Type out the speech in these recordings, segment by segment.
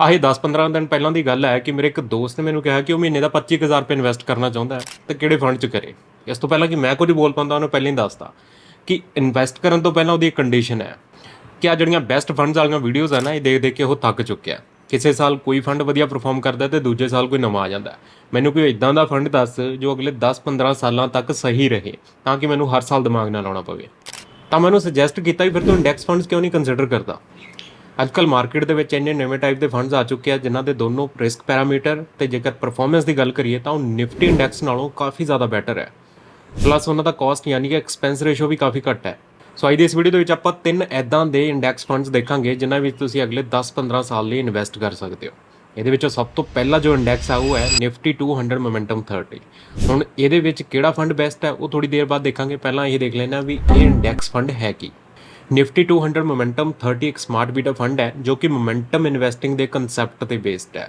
ਆਹੀ 10-15 ਦਿਨ ਪਹਿਲਾਂ ਦੀ ਗੱਲ ਹੈ ਕਿ ਮੇਰੇ ਇੱਕ ਦੋਸਤ ਨੇ ਮੈਨੂੰ ਕਿਹਾ ਕਿ ਉਹ ਮਹੀਨੇ ਦਾ 25000 ਰੁਪਏ ਇਨਵੈਸਟ ਕਰਨਾ ਚਾਹੁੰਦਾ ਹੈ ਤੇ ਕਿਹੜੇ ਫੰਡ 'ਚ ਕਰੇ। ਇਸ ਤੋਂ ਪਹਿਲਾਂ ਕਿ ਮੈਂ ਕੁਝ ਬੋਲ ਪਾਉਂਦਾ, ਉਹਨੂੰ ਪਹਿਲਾਂ ਹੀ ਦੱਸਦਾ ਕਿ ਇਨਵੈਸਟ ਕਰਨ ਤੋਂ ਪਹਿਲਾਂ ਉਹਦੀ ਕੰਡੀਸ਼ਨ ਹੈ ਕਿ ਆ ਜਿਹੜੀਆਂ ਬੈਸਟ ਫੰਡਸ ਵਾਲੀਆਂ ਵੀਡੀਓਜ਼ ਆ ਨਾ, ਇਹ ਦੇਖ ਦੇਖ ਕੇ ਉਹ ਥੱਕ ਚੁੱਕਿਆ ਕਿਸੇ ਸਾਲ ਕੋਈ ਫੰਡ ਵਧੀਆ ਪਰਫਾਰਮ ਕਰਦਾ ਤੇ ਦੂਜੇ ਸਾਲ ਕੋਈ ਨਵਾਂ ਆ ਜਾਂਦਾ ਮੈਨੂੰ ਕੋਈ ਇਦਾਂ ਦਾ ਫੰਡ ਦੱਸ ਜੋ ਅਗਲੇ 10-15 ਸਾਲਾਂ ਤੱਕ ਸਹੀ ਰਹੇ, ਤਾਂ ਕਿ ਮੈਨੂੰ ਹਰ ਸਾਲ ਦਿਮਾਗ ਨਾ ਲਾਉਣਾ ਪਵੇ। ਤਾਂ ਮੈਨੂੰ ਸੁਜੈਸਟ ਕੀਤਾ ਵੀ ਫਿਰ ਤੂੰ ਇੰਡੈਕਸ ਫੰਡਸ ਕਿਉਂ ਨਹੀਂ ਕੰਸੀਡਰ ਕਰਦਾ? ਅੱਜਕੱਲ ਮਾਰਕੀਟ ਦੇ ਵਿੱਚ ਇੰਨੇ ਨਵੇਂ ਟਾਈਪ ਦੇ ਫੰਡਸ ਆ ਚੁੱਕੇ ਆ, ਜਿਨ੍ਹਾਂ ਦੇ ਦੋਨੋਂ ਰਿਸਕ ਪੈਰਾਮੀਟਰ ਤੇ ਜੇਕਰ ਪਰਫਾਰਮੈਂਸ ਦੀ ਗੱਲ ਕਰੀਏ ਤਾਂ ਉਹ ਨਿਫਟੀ ਇੰਡੈਕਸ ਨਾਲੋਂ ਕਾਫੀ ਜ਼ਿਆਦਾ ਬੈਟਰ ਹੈ। ਪਲੱਸ ਉਹਨਾਂ ਦਾ ਕਾਸਟ ਯਾਨੀ ਕਿ ਐਕਸਪੈਂਸ ਰੇਸ਼ੋ ਵੀ ਕਾਫੀ ਘੱਟ ਹੈ। ਸੋ ਅੱਜ ਦੀ ਇਸ ਵੀਡੀਓ ਦੇ ਵਿੱਚ ਆਪਾਂ ਤਿੰਨ ਐਦਾਂ ਦੇ ਇੰਡੈਕਸ ਫੰਡਸ ਦੇਖਾਂਗੇ, ਜਿਨ੍ਹਾਂ ਵਿੱਚ ਤੁਸੀਂ ਅਗਲੇ 10-15 ਸਾਲ ਲਈ ਇਨਵੈਸਟ ਕਰ ਸਕਦੇ ਹੋ। ਇਹਦੇ ਵਿੱਚੋਂ ਸਭ ਤੋਂ ਪਹਿਲਾ ਜੋ ਇੰਡੈਕਸ ਆ, ਉਹ ਹੈ ਨਿਫਟੀ 200 ਮੋਮੈਂਟਮ 30 ਹੁਣ ਇਹਦੇ ਵਿੱਚ ਕਿਹੜਾ ਫੰਡ ਬੈਸਟ ਹੈ, ਉਹ ਥੋੜੀ ਦੇਰ ਬਾਅਦ ਦੇਖਾਂਗੇ। ਪਹਿਲਾਂ ਇਹ ਦੇਖ ਲੈਣਾ ਵੀ ਇਹ ਇੰਡੈਕਸ ਫੰਡ ਹੈ ਕੀ। ਨਿਫਟੀ 200 ਮੋਮੈਂਟਮ 30 ਇੱਕ ਸਮਾਰਟ ਬੀਟਾ ਫੰਡ ਹੈ, ਜੋ ਕਿ ਮੋਮੈਂਟਮ ਇਨਵੈਸਟਿੰਗ ਦੇ ਕਨਸੈਪਟ ਤੇ ਬੇਸਡ ਹੈ।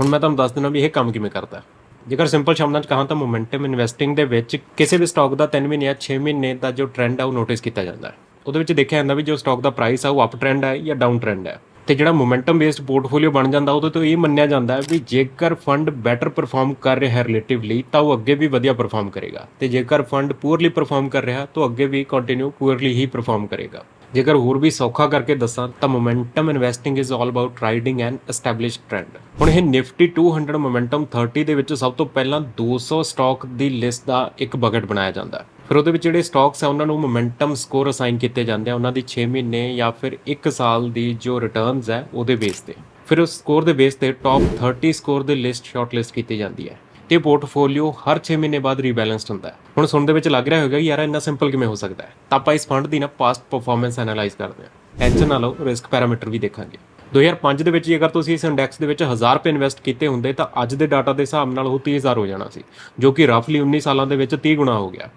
ਹੁਣ ਮੈਂ ਤੁਹਾਨੂੰ ਦੱਸ ਦਿੰਦਾ ਵੀ ਇਹ ਕੰਮ ਕਿਵੇਂ ਕਰਦਾ ਜੇਕਰ ਸਿੰਪਲ ਸ਼ਬਦਾਂ 'ਚ ਕਹਾਂ ਤਾਂ ਮੋਮੈਂਟਮ ਇਨਵੈਸਟਿੰਗ ਦੇ ਵਿੱਚ ਕਿਸੇ ਵੀ ਸਟਾਕ ਦਾ 3 ਮਹੀਨੇ ਜਾਂ 6 ਮਹੀਨੇ ਦਾ ਜੋ ਟ੍ਰੈਂਡ ਆ, ਉਹ ਨੋਟਿਸ ਕੀਤਾ ਜਾਂਦਾ ਹੈ। ਉਹਦੇ ਵਿੱਚ ਦੇਖਿਆ ਜਾਂਦਾ ਵੀ ਜੋ ਸਟਾਕ ਦਾ ਪ੍ਰਾਈਸ ਆ, ਉਹ ਅਪ ਟ੍ਰੈਂਡ ਹੈ ਜਾਂ ਡਾਊਨ ਟ੍ਰੈਂਡ ਹੈ ਤੇ ਜਿਹੜਾ ਮੋਮੈਂਟਮ ਬੇਸਡ ਪੋਰਟਫੋਲੀਓ ਬਣ ਜਾਂਦਾ, ਉਹਦੇ ਤੋਂ ਇਹ ਮੰਨਿਆ ਜਾਂਦਾ ਹੈ ਵੀ ਜੇਕਰ ਫੰਡ ਬੈਟਰ ਪਰਫਾਰਮ ਕਰ ਰਿਹਾ ਹੈ ਰਿਲੇਟਿਵਲੀ ਤਾਂ ਉਹ ਅੱਗੇ ਵੀ ਵਧੀਆ ਪਰਫਾਰਮ ਕਰੇਗਾ। ਤੇ ਜੇਕਰ ਫੰਡ ਪੂਅਰਲੀ ਪਰਫਾਰਮ ਕਰ ਰਿਹਾ, ਤਾਂ ਅੱਗੇ ਵੀ ਕੰਟੀਨਿਊ ਪੂਅਰਲੀ ਹੀ ਪਰਫਾਰਮ ਕਰੇਗਾ। ਜੇਕਰ ਹੋਰ ਵੀ ਸੌਖਾ ਕਰਕੇ ਦੱਸਾਂ, ਤਾਂ momentum investing is all about riding an established trend ਹੁਣ ਇਹ ਨਿਫਟੀ 200 ਮੋਮੈਂਟਮ 30 ਦੇ ਵਿੱਚ ਸਭ ਤੋਂ ਪਹਿਲਾਂ 200 ਸਟਾਕ ਦੀ ਲਿਸਟ ਦਾ ਇੱਕ ਬਕਟ ਬਣਾਇਆ ਜਾਂਦਾ ਹੈ। ਫਿਰ ਉਹਦੇ ਵਿੱਚ ਜਿਹੜੇ ਸਟਾਕਸ ਆ ਉਹਨਾਂ ਨੂੰ ਮੋਮੈਂਟਮ ਸਕੋਰ ਅਸਾਈਨ ਕੀਤੇ ਜਾਂਦੇ ਆ, ਉਹਨਾਂ ਦੀ 6 ਮਹੀਨੇ ਜਾਂ ਫਿਰ 1 ਸਾਲ ਦੀ ਜੋ ਰਿਟਰਨਸ ਹੈ, ਉਹਦੇ ਬੇਸ ਤੇ। ਫਿਰ ਉਸ ਸਕੋਰ ਦੇ ਬੇਸ ਤੇ ਟੌਪ 30 ਸਕੋਰ ਦੀ ਲਿਸਟ ਸ਼ਾਰਟਲਿਸਟ ਕੀਤੀ ਜਾਂਦੀ ਹੈ। ਤੇ ਪੋਰਟਫੋਲੀਓ ਹਰ 6 ਮਹੀਨੇ ਬਾਅਦ ਰੀਬੈਲੈਂਸਡ ਹੁੰਦਾ ਹੈ। ਹੁਣ ਸੁਣਨ ਦੇ ਵਿੱਚ ਲੱਗ ਰਿਹਾ ਹੋਵੇਗਾ ਕਿ ਯਾਰ ਇੰਨਾ ਸਿੰਪਲ ਕਿਵੇਂ ਹੋ ਸਕਦਾ ਹੈ? ਤਾਂ ਆਪਾਂ ਇਸ ਫੰਡ ਦੀ ਨਾ ਪਾਸਟ ਪਰਫਾਰਮੈਂਸ ਐਨਾਲਾਈਜ਼ ਕਰਦੇ ਹਾਂ। ਟੈਨਸ਼ਨ ਨਾ ਲਓ ਰਿਸਕ ਪੈਰਾਮੀਟਰ ਵੀ ਦੇਖਾਂਗੇ। 2005 ਦੇ ਵਿੱਚ ਜੇਕਰ ਤੁਸੀਂ ਇਸ ਇੰਡੈਕਸ ਦੇ ਵਿੱਚ 1000 ਰੁਪਏ ਇਨਵੈਸਟ ਕੀਤੇ ਹੁੰਦੇ ਤਾਂ ਅੱਜ ਦੇ ਡਾਟਾ ਦੇ ਹਿਸਾਬ ਨਾਲ ਉਹ 30000 ਹੋ ਜਾਣਾ ਸੀ, ਜੋ ਕਿ ਰਫਲੀ 19 ਸਾਲਾਂ ਦੇ ਵਿੱਚ 30 ਗੁਣਾ ਹੋ ਗਿਆ।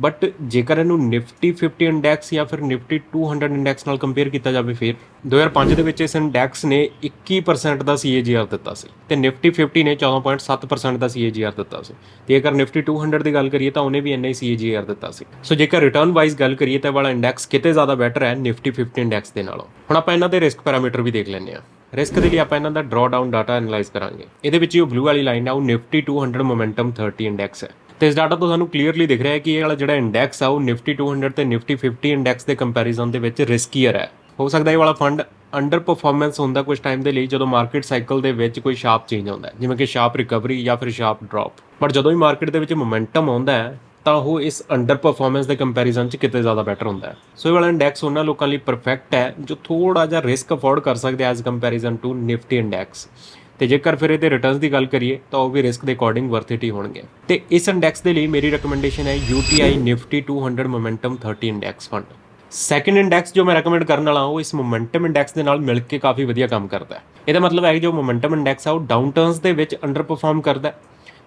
ਬਟ ਜੇਕਰ ਇਹਨੂੰ ਨਿਫਟੀ 50 ਇੰਡੈਕਸ ਜਾਂ ਫਿਰ ਨਿਫਟੀ 200 ਇੰਡੈਕਸ ਨਾਲ ਕੰਪੇਅਰ ਕੀਤਾ ਜਾਵੇ ਫਿਰ 2005 ਦੇ ਵਿੱਚ ਇਸ ਇੰਡੈਕਸ ਨੇ 21% ਦਾ CAGR ਦਿੱਤਾ ਸੀ ਤੇ ਨਿਫਟੀ 50 ਨੇ 14.7% ਦਾ CAGR ਦਿੱਤਾ ਸੀ। ਤੇ ਜੇਕਰ ਨਿਫਟੀ 200 ਦੀ ਗੱਲ ਕਰੀਏ ਤਾਂ ਉਹਨੇ ਵੀ ਇੰਨਾ ਹੀ CAGR ਦਿੱਤਾ ਸੀ। ਸੋ ਜੇਕਰ ਰਿਟਰਨ ਵਾਈਜ਼ ਗੱਲ ਕਰੀਏ ਤਾਂ ਵਾਲਾ ਇੰਡੈਕਸ ਕਿਤੇ ਜ਼ਿਆਦਾ ਬੈਟਰ ਹੈ ਨਿਫਟੀ 50 ਇੰਡੈਕਸ ਦੇ ਨਾਲੋਂ। ਹੁਣ ਆਪਾਂ ਇਹਨਾਂ ਦੇ ਰਿਸਕ ਪੈਰਾਮੀਟਰ ਵੀ ਦੇਖ ਲੈਂਦੇ ਹਾਂ। ਰਿਸਕ ਦੇ ਲਈ ਆਪਾਂ ਇਹਨਾਂ ਦਾ ਡਰਾ ਡਾਊਨ ਡਾਟਾ ਐਨਾਲਾਈਜ਼ ਕਰਾਂਗੇ। ਇਹਦੇ ਵਿੱਚ ਜੋ ਬਲੂ ਵਾਲੀ ਲਾਈਨ ਹੈ ਉਹ ਨਿਫਟੀ 200 ਮੋਮੈਂਟਮ 30 ਇੰਡੈਕਸ ਹੈ। ਤੇ ਇਸ ਡਾਟਾ ਤੋਂ ਸਾਨੂੰ ਕਲੀਅਰਲੀ ਦਿਖ ਰਿਹਾ ਹੈ ਕਿ ਇਹ ਵਾਲਾ ਜਿਹੜਾ ਇੰਡੈਕਸ ਆ, ਉਹ ਨਿਫਟੀ 200 ਤੇ ਨਿਫਟੀ 50 ਇੰਡੈਕਸ ਦੇ ਕੰਪੈਰੀਜ਼ਨ ਦੇ ਵਿੱਚ ਰਿਸਕੀਅਰ ਹੈ। ਹੋ ਸਕਦਾ ਇਹ ਵਾਲਾ ਫੰਡ ਅੰਡਰ ਪਰਫਾਰਮੈਂਸ ਹੁੰਦਾ ਕੁਝ ਟਾਈਮ ਦੇ ਲਈ ਜਦੋਂ ਮਾਰਕੀਟ ਸਾਈਕਲ ਦੇ ਵਿੱਚ ਕੋਈ ਸ਼ਾਰਪ ਚੇਂਜ ਆਉਂਦਾ ਹੈ, ਜਿਵੇਂ ਕਿ ਸ਼ਾਰਪ ਰਿਕਵਰੀ ਜਾਂ ਫਿਰ ਸ਼ਾਰਪ ਡ੍ਰੌਪ ਪਰ ਜਦੋਂ ਹੀ ਮਾਰਕੀਟ ਦੇ ਵਿੱਚ ਮੋਮੈਂਟਮ ਆਉਂਦਾ ਹੈ, ਤਾਂ ਉਹ ਇਸ ਅੰਡਰ ਪਰਫਾਰਮੈਂਸ ਦੇ ਕੰਪੈਰੀਜ਼ਨ 'ਚ ਕਿਤੇ ਜ਼ਿਆਦਾ ਬੈਟਰ ਹੁੰਦਾ ਹੈ। ਸੋ ਇਹ ਵਾਲਾ ਇੰਡੈਕਸ ਉਹਨਾਂ ਲੋਕਾਂ ਲਈ ਪਰਫੈਕਟ ਹੈ, ਜੋ ਥੋੜਾ ਜਿਹਾ ਰਿਸਕ ਅਫੋਰਡ ਕਰ ਸਕਦੇ as comparison to Nifty index ਤੇ ਜੇਕਰ ਫਿਰ ਇਹਦੇ ਰਿਟਰਨਸ ਦੀ ਗੱਲ ਕਰੀਏ, ਤਾਂ ਉਹ ਵੀ ਰਿਸਕ ਦੇ ਅਕੋਰਡਿੰਗ ਵਰਥ ਇਟ ਹੀ ਹੋਣਗੇ। ਤੇ ਇਸ ਇੰਡੈਕਸ ਦੇ ਲਈ ਮੇਰੀ ਰეკਮੈਂਡੇਸ਼ਨ ਹੈ UTI Nifty 200 momentum 30 index fund second index ਜੋ ਮੈਂ ਰეკਮੈਂਡ ਕਰਨ ਵਾਲਾ ਉਹ ਇਸ ਮੋਮੈਂਟਮ ਇੰਡੈਕਸ ਦੇ ਨਾਲ ਮਿਲ ਕੇ ਕਾਫੀ ਵਧੀਆ ਕੰਮ ਕਰਦਾ ਹੈ। ਇਹਦਾ ਮਤਲਬ ਹੈ ਕਿ ਜੋ ਮੋਮੈਂਟਮ ਇੰਡੈਕਸ ਆ, ਉਹ ਡਾਊਨ ਟਰਨਸ ਦੇ ਵਿੱਚ ਅੰਡਰ ਪਰਫਾਰਮ ਕਰਦਾ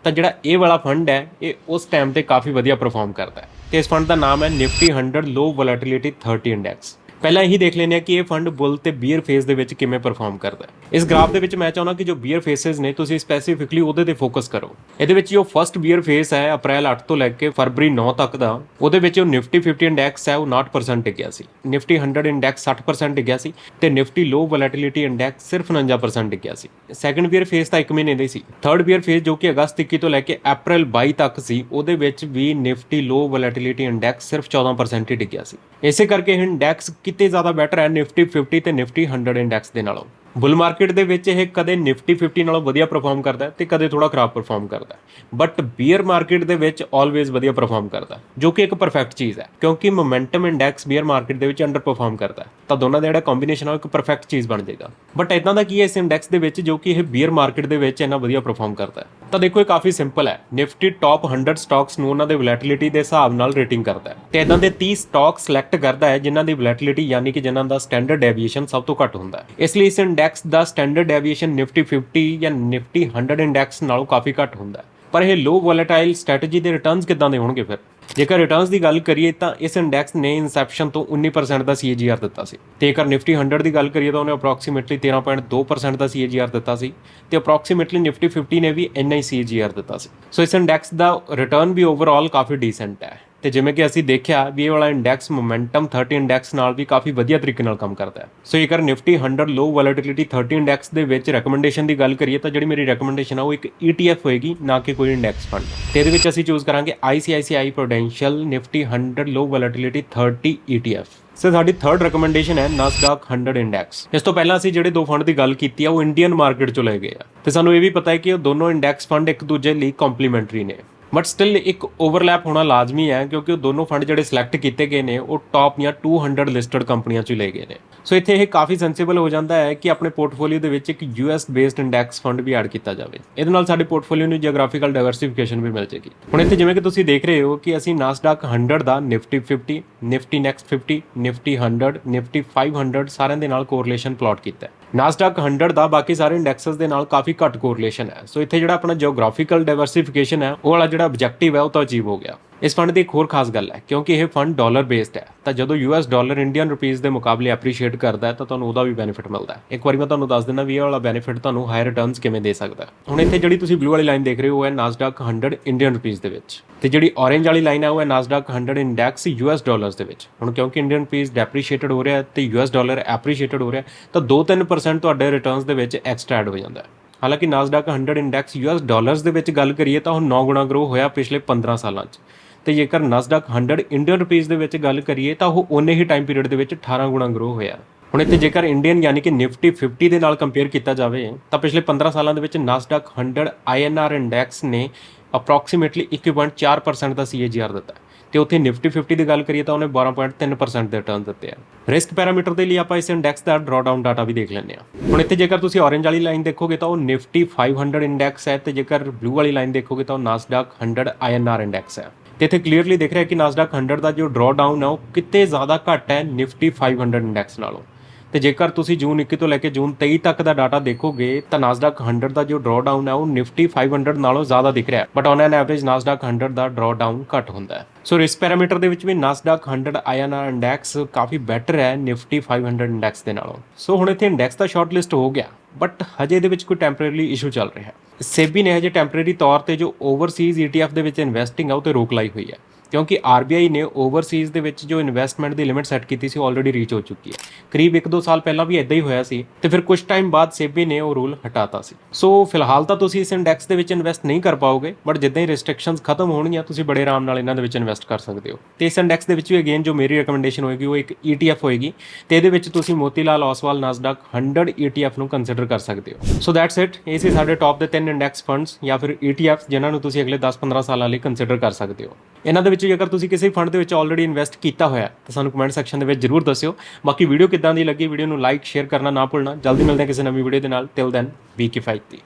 ਤਾਂ ਜਿਹੜਾ ਇਹ ਵਾਲਾ ਫੰਡ ਹੈ, ਇਹ ਉਸ ਟਾਈਮ ਤੇ ਕਾਫੀ ਵਧੀਆ ਪਰਫਾਰਮ ਕਰਦਾ ਹੈ। ਤੇ ਇਸ ਫੰਡ ਦਾ ਨਾਮ ਹੈ ਨਿਫਟੀ 100 ਲੋ ਵੋਲੈਟੀਲਿਟੀ 30 ਇੰਡੈਕਸ ਪਹਿਲਾਂ ਇਹੀ ਦੇਖ ਲੈਂਦੇ ਆ ਕਿ ਇਹ ਫੰਡ ਬੁੱਲ ਤੇ ਬੀਅਰ ਫੇਸ ਦੇ ਵਿੱਚ ਕਿਵੇਂ ਪਰਫਾਰਮ ਕਰਦਾ ਹੈ। ਇਸ ਗ੍ਰਾਫ ਦੇ ਵਿੱਚ ਮੈਂ ਚਾਹੁੰਦਾ ਕਿ ਜੋ ਬੀਅਰ ਫੇਸਸ ਨੇ, ਤੁਸੀਂ ਸਪੈਸੀਫਿਕਲੀ ਉਹਦੇ ਤੇ ਫੋਕਸ ਕਰੋ। ਇਹਦੇ ਵਿੱਚ ਜੋ ਫਰਸਟ ਬੀਅਰ ਫੇਸ ਹੈ ਅਪ੍ਰੈਲ 8 ਤੋਂ ਲੈ ਕੇ ਫਰਵਰੀ 9 ਤੱਕ ਦਾ। ਉਹਦੇ ਵਿੱਚ ਜੋ ਨਿਫਟੀ 50 ਇੰਡੈਕਸ ਹੈ, ਉਹ 9% ਡਿੱਗਿਆ ਸੀ। ਨਿਫਟੀ 100 ਇੰਡੈਕਸ 60% ਡਿੱਗਿਆ ਸੀ ਤੇ ਨਿਫਟੀ ਲੋ ਵੋਲੈਟਿਲਿਟੀ ਇੰਡੈਕਸ ਸਿਰਫ 49% ਡਿੱਗਿਆ ਸੀ। ਸੈਕੰਡ ਬੀਅਰ ਫੇਸ ਤਾਂ 1 ਮਹੀਨੇ ਦੇ ਸੀ। ਥਰਡ ਬੀਅਰ ਫੇਸ ਜੋ ਕਿ ਅਗਸਤ 21 ਤੋਂ ਲੈ ਕੇ ਅਪ੍ਰੈਲ 22 ਤੱਕ ਸੀ, ਉਹਦੇ ਵਿੱਚ ਵੀ ਨਿਫਟੀ ਲੋ ਵੋਲੈਟਿਲਿਟੀ ਇੰਡੈਕਸ ਸਿਰਫ 14% ਹੀ ਡਿੱਗਿਆ ਸੀ। ਇਸੇ ਕਰਕੇ ਇਹ ਇੰਡੈਕਸ ਕਿਤੇ ਜ਼ਿਆਦਾ ਬੈਟਰ ਹੈ ਨਿਫਟੀ 50 ਤੇ ਨਿਫਟੀ 100 ਇੰਡੈਕਸ ਦੇ ਨਾਲੋਂ। ਬੁੱਲ ਮਾਰਕੀਟ ਦੇ ਵਿੱਚ ਇਹ ਕਦੇ ਨਿਫਟੀ 50 ਨਾਲੋਂ ਵਧੀਆ ਪਰਫਾਰਮ ਕਰਦਾ ਹੈ ਤੇ ਕਦੇ ਥੋੜਾ ਖਰਾਬ ਪਰਫਾਰਮ ਕਰਦਾ। ਬਟ ਬੀਅਰ ਮਾਰਕੀਟ ਦੇ ਵਿੱਚ ਆਲਵੇਜ਼ ਵਧੀਆ ਪਰਫਾਰਮ ਕਰਦਾ, ਜੋ ਕਿ ਇੱਕ ਪਰਫੈਕਟ ਚੀਜ਼ ਹੈ, ਕਿਉਂਕਿ ਮੋਮੈਂਟਮ ਇੰਡੈਕਸ ਬੀਅਰ ਮਾਰਕੀਟ ਦੇ ਵਿੱਚ ਅੰਡਰ ਪਰਫਾਰਮ ਕਰਦਾ। ਤਾਂ ਦੋਨਾਂ ਦਾ ਜਿਹੜਾ ਕੰਬੀਨੇਸ਼ਨ ਹੈ ਇੱਕ ਪਰਫੈਕਟ ਚੀਜ਼ ਬਣ ਜਾਏਗਾ। ਬਟ ਇਦਾਂ ਦਾ ਕੀ ਹੈ ਇਸ ਇੰਡੈਕਸ ਦੇ ਵਿੱਚ, ਜੋ ਕਿ ਇਹ ਬੀਅਰ ਮਾਰਕੀਟ ਦੇ ਵਿੱਚ ਇੰਨਾ ਵਧੀਆ ਪਰਫਾਰਮ ਕਰਦਾ ਤਾਂ ਦੇਖੋ, ਇਹ ਕਾਫੀ ਸਿੰਪਲ ਹੈ। ਨਿਫਟੀ ਟਾਪ 100 ਸਟਾਕਸ ਨੂੰ ਉਹਨਾਂ ਦੇ ਵੋਲੈਟਿਲਿਟੀ ਦੇ ਹਿਸਾਬ ਨਾਲ ਰੇਟਿੰਗ ਕਰਦਾ ਹੈ। ਤੇ ਇਦਾਂ ਦੇ 30 ਸਟਾਕ ਸਿਲੈਕਟ ਕਰਦਾ ਹੈ, ਜਿਨ੍ਹਾਂ ਦੀ ਵੋਲੈਟਿਲਿਟੀ ਯਾਨੀ ਕਿ ਜਿਨ੍ਹਾਂ ਦਾ ਸਟੈਂਡਰਡ ਡੈਵੀਏਸ਼ਨ ਸਭ ਤੋਂ ਘੱਟ ਹੁੰਦਾ ਹੈ। ਇਸ ਲਈ ਇਸ ਇੰਡੈਕਸ ਇੰਡੈਕਸ ਦਾ ਸਟੈਂਡਰਡ ਡੈਵੀਏਸ਼ਨ ਨਿਫਟੀ 50 ਜਾਂ ਨਿਫਟੀ 100 ਇੰਡੈਕਸ ਨਾਲੋਂ ਕਾਫੀ ਘੱਟ ਹੁੰਦਾ ਹੈ। ਪਰ ਇਹ ਲੋ ਵੋਲੇਟਾਈਲ ਸਟ੍ਰੈਟਜੀ ਦੇ ਰਿਟਰਨਸ ਕਿੱਦਾਂ ਦੇ ਹੋਣਗੇ ਫਿਰ? ਜੇਕਰ ਰਿਟਰਨਸ ਦੀ ਗੱਲ ਕਰੀਏ ਤਾਂ ਇਸ ਇੰਡੈਕਸ ਨੇ ਇਨਸੈਪਸ਼ਨ ਤੋਂ 19% ਦਾ CAGR ਦਿੱਤਾ ਸੀ। ਤੇ ਜੇਕਰ ਨਿਫਟੀ 100 ਦੀ ਗੱਲ ਕਰੀਏ ਤਾਂ ਉਹਨੇ ਅਪਰੋਕਸੀਮੇਟਲੀ 13.2% ਦਾ CAGR ਦਿੱਤਾ ਸੀ। ਤੇ ਅਪਰੋਕਸੀਮੇਟਲੀ ਨਿਫਟੀ 50 ਨੇ ਵੀ ਇੰਨਾ ਹੀ CAGR ਦਿੱਤਾ ਸੀ। ਸੋ ਇਸ ਇੰਡੈਕਸ ਦਾ ਰਿਟਰਨ ਵੀ ਓਵਰਆਲ ਕਾਫੀ ਡੀਸੈਂਟ ਹੈ। ਤੇ ਜਿਵੇਂ ਕਿ ਅਸੀਂ ਦੇਖਿਆ ਵੀ ਇਹ ਵਾਲਾ ਇੰਡੈਕਸ ਮੋਮੈਂਟਮ 30 ਇੰਡੈਕਸ ਨਾਲ ਵੀ ਕਾਫੀ ਵਧੀਆ ਤਰੀਕੇ ਨਾਲ ਕੰਮ ਕਰਦਾ ਹੈ। ਸੋ ਜੇਕਰ ਨਿਫਟੀ 100 ਲੋ ਵੋਲੈਟਿਲਿਟੀ 30 ਇੰਡੈਕਸ ਦੇ ਵਿੱਚ ਰეკਮੈਂਡੇਸ਼ਨ ਦੀ ਗੱਲ ਕਰੀਏ ਤਾਂ ਜਿਹੜੀ ਮੇਰੀ ਰეკਮੈਂਡੇਸ਼ਨ ਆ ਉਹ ਇੱਕ ETF ਹੋਏਗੀ, ਨਾ ਕਿ ਕੋਈ ਇੰਡੈਕਸ ਫੰਡ ਤੇ ਇਹਦੇ ਵਿੱਚ ਅਸੀਂ ਚੂਜ਼ ਕਰਾਂਗੇ ICICI Prudential, Nifty 100 ਲੋ ਵੋਲੈਟਿਲਿਟੀ 30 ETF ਸੋ ਸਾਡੀ 3rd ਰეკਮੈਂਡੇਸ਼ਨ ਹੈ Nasdaq 100 ਇੰਡੈਕਸ ਇਸ ਤੋਂ ਪਹਿਲਾਂ ਅਸੀਂ ਜਿਹੜੇ ਦੋ ਫੰਡ ਦੀ ਗੱਲ ਕੀਤੀ ਆ, ਉਹ ਇੰਡੀਅਨ ਮਾਰਕੀਟ ਚੋਂ ਲਏ ਗਏ ਆ। ਤੇ ਸਾਨੂੰ ਇਹ ਵੀ ਪਤਾ ਹੈ ਕਿ ਉਹ ਦੋਨੋਂ ਇੰਡੈਕਸ ਫੰਡ ਇੱਕ ਦੂਜੇ ਲਈ ਕੰਪਲੀਮੈਂਟਰੀ ਨੇ। ਬਟ ਸਟਿਲ ਇੱਕ ਓਵਰਲੈਪ ਹੋਣਾ ਲਾਜ਼ਮੀ ਹੈ ਕਿਉਂਕਿ ਉਹ ਦੋਨੋਂ ਫੰਡ ਜਿਹੜੇ ਸਿਲੈਕਟ ਕੀਤੇ ਗਏ ਨੇ, ਉਹ ਟਾਪ ਜਾਂ 200 ਲਿਸਟਡ ਕੰਪਨੀਆਂ ਚੋਂ ਲਏ ਗਏ ਨੇ। ਸੋ ਇੱਥੇ ਇਹ ਕਾਫੀ ਸੈਂਸਿਬਲ ਹੋ ਜਾਂਦਾ ਹੈ ਕਿ ਆਪਣੇ ਪੋਰਟਫੋਲੀਓ ਦੇ ਵਿੱਚ ਇੱਕ ਯੂਐਸ ਬੇਸਡ ਇੰਡੈਕਸ ਫੰਡ ਵੀ ਐਡ ਕੀਤਾ ਜਾਵੇ। ਇਹਦੇ ਨਾਲ ਸਾਡੇ ਪੋਰਟਫੋਲੀਓ ਨੂੰ ਜੀਓਗ੍ਰਾਫੀਕਲ ਡਾਈਵਰਸਿਫਿਕੇਸ਼ਨ ਵੀ ਮਿਲ ਜੇਗੀ। ਹੁਣ ਇੱਥੇ ਜਿਵੇਂ ਕਿ ਤੁਸੀਂ ਦੇਖ ਰਹੇ ਹੋ ਕਿ ਅਸੀਂ ਨਾਸਡਾਕ 100 ਦਾ Nifty 50 Nifty next 50 Nifty 100 Nifty 500 ਸਾਰਿਆਂ ਦੇ ਨਾਲ ਕੋਰਿਲੇਸ਼ਨ ਪਲਾਟ ਕੀਤਾ ਹੈ। ਨਾਸਡਾਕ 100 ਦਾ ਬਾਕੀ ਸਾਰੇ ਇੰਡੈਕਸਸ ਦੇ ਨਾਲ ਕਾਫੀ ਘੱਟ ਕੋਰਿਲੇਸ਼ਨ ਹੈ। ਸੋ ਇੱਥੇ ਜਿਹੜਾ ਆਪਣਾ ਜੀਓਗ੍ਰਾਫੀਕਲ ਡਾਈਵਰਸਿਫਿਕੇਸ਼ਨ ਹੈ, ਉਹ ਵਾਲਾ ਜਿਹੜਾ ਆਬਜੈਕਟਿਵ ਹੈ, ਉਹ ਤਾਂ ਅਚੀਵ ਹੋ ਗਿਆ। ਇਸ ਫੰਡ ਦੀ ਇੱਕ ਹੋਰ ਖਾਸ ਗੱਲ ਹੈ, ਕਿਉਂਕਿ ਇਹ ਫੰਡ ਡਾਲਰ ਬੇਸਡ ਹੈ, ਤਾਂ ਜਦੋਂ ਯੂਐਸ ਡਾਲਰ ਇੰਡੀਅਨ ਰੁਪੀਸ ਦੇ ਮੁਕਾਬਲੇ ਐਪਰੀਸ਼ੀਏਟ ਕਰਦਾ ਹੈ, ਤਾਂ ਤੁਹਾਨੂੰ ਉਹਦਾ ਵੀ ਬੈਨੀਫਿਟ ਮਿਲਦਾ ਹੈ। ਇੱਕ ਵਾਰੀ ਮੈਂ ਤੁਹਾਨੂੰ ਦੱਸ ਦਿੰਦਾ ਵੀ ਇਹ ਵਾਲਾ ਬੈਨੀਫਿਟ ਤੁਹਾਨੂੰ ਹਾਇਰ ਰਿਟਰਨਸ ਕਿਵੇਂ ਦੇ ਸਕਦਾ ਹੈ। ਹੁਣ ਇੱਥੇ ਜਿਹੜੀ ਤੁਸੀਂ ਬਲੂ ਵਾਲੀ ਲਾਈਨ ਦੇਖ ਰਹੇ ਹੋ, ਉਹ ਹੈ ਨਾਸਡਾਕ 100 ਇੰਡੀਅਨ ਰੁਪੀਸ ਦੇ ਵਿੱਚ। ਤੇ ਜਿਹੜੀ orange ਵਾਲੀ ਲਾਈਨ ਹੈ, ਉਹ ਹੈ ਨਾਸਡਾਕ 100 ਇੰਡੈਕਸ ਯੂਐਸ ਡਾਲਰਸ ਦੇ ਵਿੱਚ। ਹੁਣ ਕਿਉਂਕਿ ਇੰਡੀਅਨ ਰੁਪੀਸ ਡੈਪਰੀਸ਼ੀਏਟਡ ਹੋ ਰਿਹਾ ਹੈ ਤੇ ਯੂਐਸ ਡਾਲਰ ਐਪਰੀਸ਼ੀਏਟਡ ਹੋ ਰਿਹਾ ਤਾਂ 2-3% ਤੁਹਾਡੇ ਰਿਟਰਨਸ ਦੇ ਵਿੱਚ ਐਕਸਟਰਾ ਐਡ ਹੋ ਜਾਂਦਾ ਹੈ। ਹਾਲਾਂਕਿ ਨਾਸਡਾਕ 100 ਇੰਡੈਕਸ ਯੂਐਸ ਡਾਲਰਸ ਦੇ ਵਿੱਚ ਗੱਲ ਕਰੀਏ, ਤਾਂ ਉਹ 9 ਗੁਣਾ ਗਰੋ ਹੋਇਆ ਪਿਛਲੇ 15 ਸਾਲਾਂ 'ਚ। ਤੇ ਜੇਕਰ ਨਾਸਡਾਕ 100 ਇੰਡੀਅਨ ਰੁਪੀਸ ਦੇ ਵਿੱਚ ਗੱਲ ਕਰੀਏ ਤਾਂ ਉਹ ਓਨੇ ਹੀ ਟਾਈਮ ਪੀਰੀਅਡ ਦੇ ਵਿੱਚ 18 ਗੁਣਾ ਗਰੋ ਹੋਇਆ। ਹੁਣ ਇੱਥੇ ਜੇਕਰ ਇੰਡੀਅਨ ਯਾਨੀ ਕਿ ਨਿਫਟੀ 50 ਦੇ ਨਾਲ ਕੰਪੇਅਰ ਕੀਤਾ ਜਾਵੇ, ਤਾਂ ਪਿਛਲੇ 15 ਸਾਲਾਂ ਦੇ ਵਿੱਚ ਨਾਸਡਾਕ 100 INR ਇੰਡੈਕਸ ਨੇ ਅਪਰੋਕਸੀਮੇਟਲੀ 1.4% ਦਾ CAGR ਦਿੱਤਾ। ਹੈ ਤੇ ਉੱਥੇ ਨਿਫਟੀ 50 ਦੀ ਗੱਲ ਕਰੀਏ ਤਾਂ ਉਹਨੇ 12.3% ਦੇ ਰਿਟਰਨ ਦਿੱਤੇ ਆ। ਰਿਸਕ ਪੈਰਾਮੀਟਰ ਦੇ ਲਈ ਆਪਾਂ ਇਸ ਇੰਡੈਕਸ ਦਾ ਡਰਾਅਡਾਊਨ ਡਾਟਾ ਵੀ ਦੇਖ ਲੈਂਦੇ ਆ ਹੁਣ ਇੱਥੇ ਜੇਕਰ ਤੁਸੀਂ orange ਵਾਲੀ ਲਾਈਨ ਦੇਖੋਗੇ ਤਾਂ ਉਹ ਨਿਫਟੀ 500 ਇੰਡੈਕਸ ਹੈ ਤੇ ਜੇਕਰ ਬਲੂ ਵਾਲੀ ਲਾਈਨ ਦੇਖੋਗੇ ਤਾਂ ਉਹ ਨਾਸਡਾਕ 100 INR ਇੰਡੈਕਸ ਹੈ। ਤੇ ਇੱਥੇ ਕਲੀਅਰਲੀ ਦਿਖ ਰਿਹਾ ਕਿ ਨਾਸਡਾਕ 100 ਦਾ ਜੋ ਡਰਾਅਡਾਊਨ ਹੈ ਉਹ ਕਿਤੇ ਜ਼ਿਆਦਾ ਘੱਟ ਹੈ ਨਿਫਟੀ 500 ਇੰਡੈਕਸ ਨਾਲੋਂ। ਤੇ ਜੇਕਰ ਤੁਸੀਂ ਜੂਨ 21 ਤੋਂ ਲੈ ਕੇ ਜੂਨ 23 ਤੱਕ ਦਾ ਡਾਟਾ ਦੇਖੋਗੇ, ਤਾਂ ਨਾਸਡਾਕ 100 ਦਾ ਜੋ ਡਰਾਅਡਾਊਨ ਹੈ ਉਹ ਨਿਫਟੀ 500 ਨਾਲੋਂ ਜ਼ਿਆਦਾ ਦਿਖ ਰਿਹਾ ਹੈ। But on an average Nasdaq 100 ਦਾ ਡਰਾਅਡਾਊਨ ਘੱਟ ਹੁੰਦਾ ਹੈ। ਸੋ ਰਿਸਕ ਪੈਰਾਮੀਟਰ ਦੇ ਵਿੱਚ ਵੀ ਨਾਸਡਾਕ 100 INR ਇੰਡੈਕਸ ਕਾਫੀ ਬੈਟਰ ਹੈ ਨਿਫਟੀ 500 ਇੰਡੈਕਸ ਦੇ ਨਾਲੋਂ। ਸੋ ਹੁਣ ਇੱਥੇ ਇੰਡੈਕਸ ਦਾ ਸ਼ਾਰਟ ਲਿਸਟ ਹੋ ਗਿਆ ਬਟ ਹਜੇ ਇਹਦੇ ਵਿੱਚ ਕੋਈ ਟੈਂਪਰੇਰੀ ਇਸ਼ੂ ਚੱਲ ਰਿਹਾ ਹੈ। ਸੇਬੀ ਨੇ ਹਜੇ ਟੈਂਪਰੇਰੀ ਤੌਰ ਤੇ ਜੋ ਓਵਰਸੀਜ਼ ETF ਦੇ ਵਿੱਚ ਇਨਵੈਸਟਿੰਗ ਆ, ਉਹ ਤੇ ਰੋਕ ਲਾਈ ਹੋਈ ਹੈ। ਕਿਉਂਕਿ RBI ਨੇ ਓਵਰਸੀਜ਼ ਦੇ ਵਿੱਚ ਜੋ ਇਨਵੈਸਟਮੈਂਟ ਦੀ ਲਿਮਿਟ ਸੈੱਟ ਕੀਤੀ ਸੀ ਆਲਰੇਡੀ ਰੀਚ ਹੋ ਚੁੱਕੀ ਹੈ। ਕਰੀਬ 1-2 ਸਾਲ ਪਹਿਲਾਂ ਵੀ ਇਦਾਂ ਹੀ ਹੋਇਆ ਸੀ ਤੇ ਫਿਰ ਕੁਝ ਟਾਈਮ ਬਾਅਦ ਸੇਬੀ ਨੇ ਉਹ ਰੂਲ ਹਟਾਤਾ ਸੀ। ਸੋ ਫਿਲਹਾਲ ਤਾਂ ਤੁਸੀਂ ਇਸ ਇੰਡੈਕਸ ਦੇ ਵਿੱਚ ਇਨਵੈਸਟ ਨਹੀਂ ਕਰ ਪਾਓਗੇ ਬਟ ਜਿੱਦਾਂ ਹੀ ਰੈਸਟ੍ਰਿਕਸ਼ਨਸ ਖਤਮ ਹੋਣਗੀਆਂ, ਤੁਸੀਂ ਬੜੇ ਆਰਾਮ ਨਾਲ ਇਹਨਾਂ ਦੇ ਵਿੱਚ ਇਨਵੈਸਟ ਕਰ ਸਕਦੇ ਹੋ। ਤੇ ਇਸ ਇੰਡੈਕਸ ਦੇ ਵਿੱਚ ਵੀ ਅਗੇਨ ਜੋ ਮੇਰੀ ਰეკਮੈਂਡੇਸ਼ਨ ਹੋਏਗੀ, ਉਹ ਇੱਕ ETF ਹੋਏਗੀ ਤੇ ਇਹਦੇ ਵਿੱਚ ਤੁਸੀਂ ਮੋਤੀਲਾਲ ਓਸਵਾਲ ਨਾਸਡਾਕ 100 ETF ਨੂੰ ਕੰਸੀਡਰ ਕਰ ਸਕਦੇ ਹੋ। ਸੋ ਦੈਟਸ ਇਟ ਇਹ ਸੀ ਸਾਡੇ ਟੌਪ ਦੇ ਤਿੰਨ ਇੰਡੈਕਸ ਫੰਡਸ ਜਾਂ ਫਿਰ ETFs ਜਿਨ੍ਹਾਂ ਨੂੰ ਤੁਸੀਂ ਅਗਲੇ 10-15 ਸਾਲਾਂ ਲਈ ਕੰਸੀਡਰ ਕਰ ਸਕਦੇ ਹੋ। ਇਹਨਾਂ ਦੇ ਵਿੱਚ ਜੇਕਰ ਤੁਸੀਂ ਕਿਸੇ ਫੰਡ ਦੇ ਵਿੱਚ ਆਲਰੇਡੀ ਇਨਵੈਸਟ ਕੀਤਾ ਹੋਇਆ ਤਾਂ ਸਾਨੂੰ ਕਮੈਂਟ ਸੈਕਸ਼ਨ ਦੇ ਵਿੱਚ ਜਰੂਰ ਦੱਸਿਓ। ਬਾਕੀ ਵੀਡੀਓ ਕਿੱਦਾਂ ਦੀ ਲੱਗੀ ਵੀਡੀਓ ਨੂੰ ਲਾਈਕ ਸ਼ੇਅਰ ਕਰਨਾ ਨਾ ਭੁੱਲਣਾ। ਜਲਦੀ ਮਿਲਦੇ ਹਾਂ ਕਿਸੇ ਨਵੀਂ ਵੀਡੀਓ ਦੇ ਨਾਲ। ਟਿਲ ਦੈਨ ਬੀ ਕਿਫਾਇਤੀ